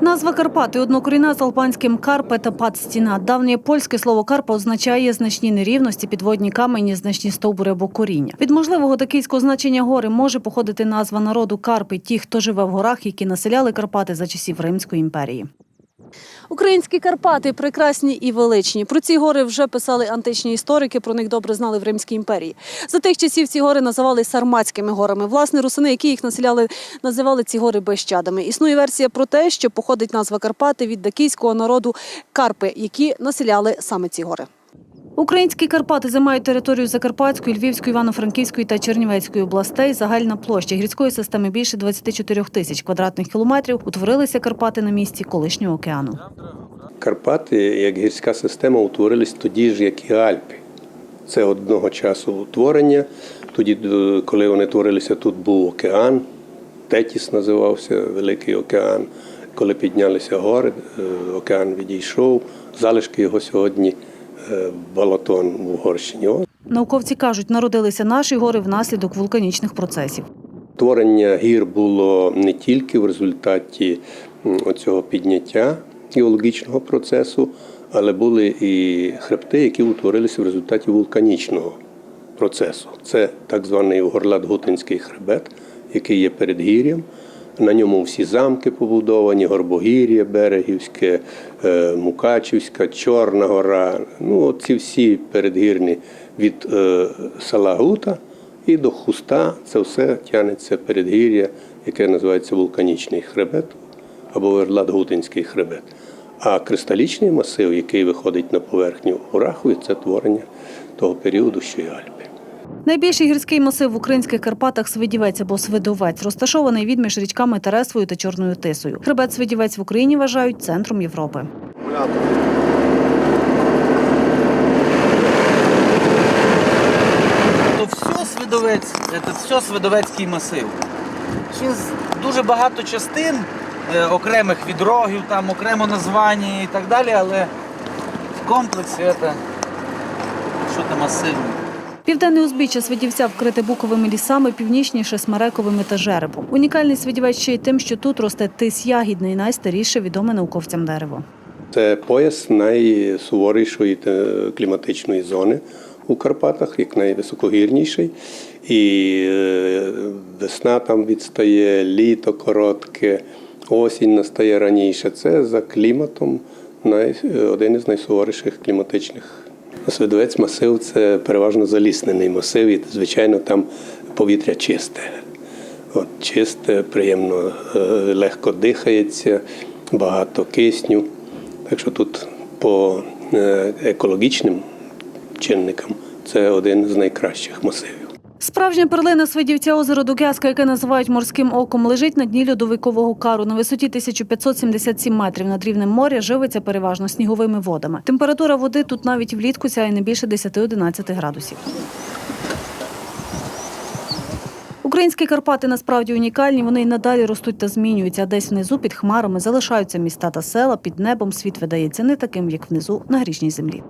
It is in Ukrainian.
Назва Карпати однокорінна з албанським карпе та пад. Давнє польське слово карпа означає значні нерівності, підводні камені, значні стовбури або коріння. Від можливого такійського значення гори може походити назва народу Карпи, ті, хто живе в горах, які населяли Карпати за часів Римської імперії. Українські Карпати прекрасні і величні. Про ці гори вже писали античні історики. Про них добре знали в Римській імперії. За тих часів ці гори називали Сарматськими горами. Власне, русини, які їх населяли, називали ці гори Бещадами. Існує версія про те, що походить назва Карпати від дакійського народу Карпи, які населяли саме ці гори. Українські Карпати займають територію Закарпатської, Львівської, Івано-Франківської та Чернівецької областей. Загальна площа гірської системи більше 24 тисяч квадратних кілометрів. Утворилися Карпати на місці колишнього океану. Карпати як гірська система утворились тоді ж, як і Альпи. Це одного часу утворення. Тоді, е, коли вони творилися, тут був океан, Тетіс називався Великий океан. Коли піднялися гори, е, океан відійшов. Залишки його сьогодні Балатон в Угорщині. Науковці кажуть, народилися наші гори внаслідок вулканічних процесів. Творення гір було не тільки в результаті м, оцього підняття геологічного процесу, але були і хребти, які утворилися в результаті вулканічного процесу. Це так званий Горлат-Гутинський хребет, який є передгір'ям. На ньому всі замки побудовані, Горбогір'я, Берегівське, е, Мукачівська, Чорна гора. Ну, ці всі передгірні від е, села Гута і до хуста це все тягнеться передгір'я, яке називається вулканічний хребет або Верладгутинський хребет. А кристалічний масив, який виходить на поверхню в Горахові, це творення того періоду, що й Альпи. Найбільший гірський масив в українських Карпатах Свидівець або Свидовець, розташований відміж річками Тересвою та Чорною Тисою. Хребет Свидівець в Україні вважають центром Європи. То все Свидовець, це все Свидовецький масив. Він дуже багато частин е, окремих відрогів, там окремо названі і так далі, але в комплексі це що то масивне. Південне узбіччя Свидівця вкрите буковими лісами, північніше смерековими та жеребом. Унікальний Свидівець ще й тим, що тут росте тис ягідний, найстаріше відоме науковцям дерево. Це пояс найсуворішої кліматичної зони у Карпатах, як найвисокогірніший. І е, весна там відстає, літо коротке, осінь настає раніше. Це за кліматом най, один із найсуворіших кліматичних. Свидовець масив це переважно заліснений масив, і звичайно там повітря чисте. От, чисте, приємно, е, легко дихається, багато кисню. Так що тут по е, екологічним чинникам це один з найкращих масивів. Справжня перлина Свидівця озеро Дугязка, яке називають морським оком, лежить на дні льодовикового кару на висоті 1577 метрів над рівнем моря. Живиться переважно сніговими водами. Температура води тут навіть влітку сяє не більше 10-11 градусів. Українські Карпати насправді унікальні. Вони й надалі ростуть та змінюються. Десь внизу під хмарами залишаються міста та села. Під небом світ видається не таким, як внизу на грішній землі.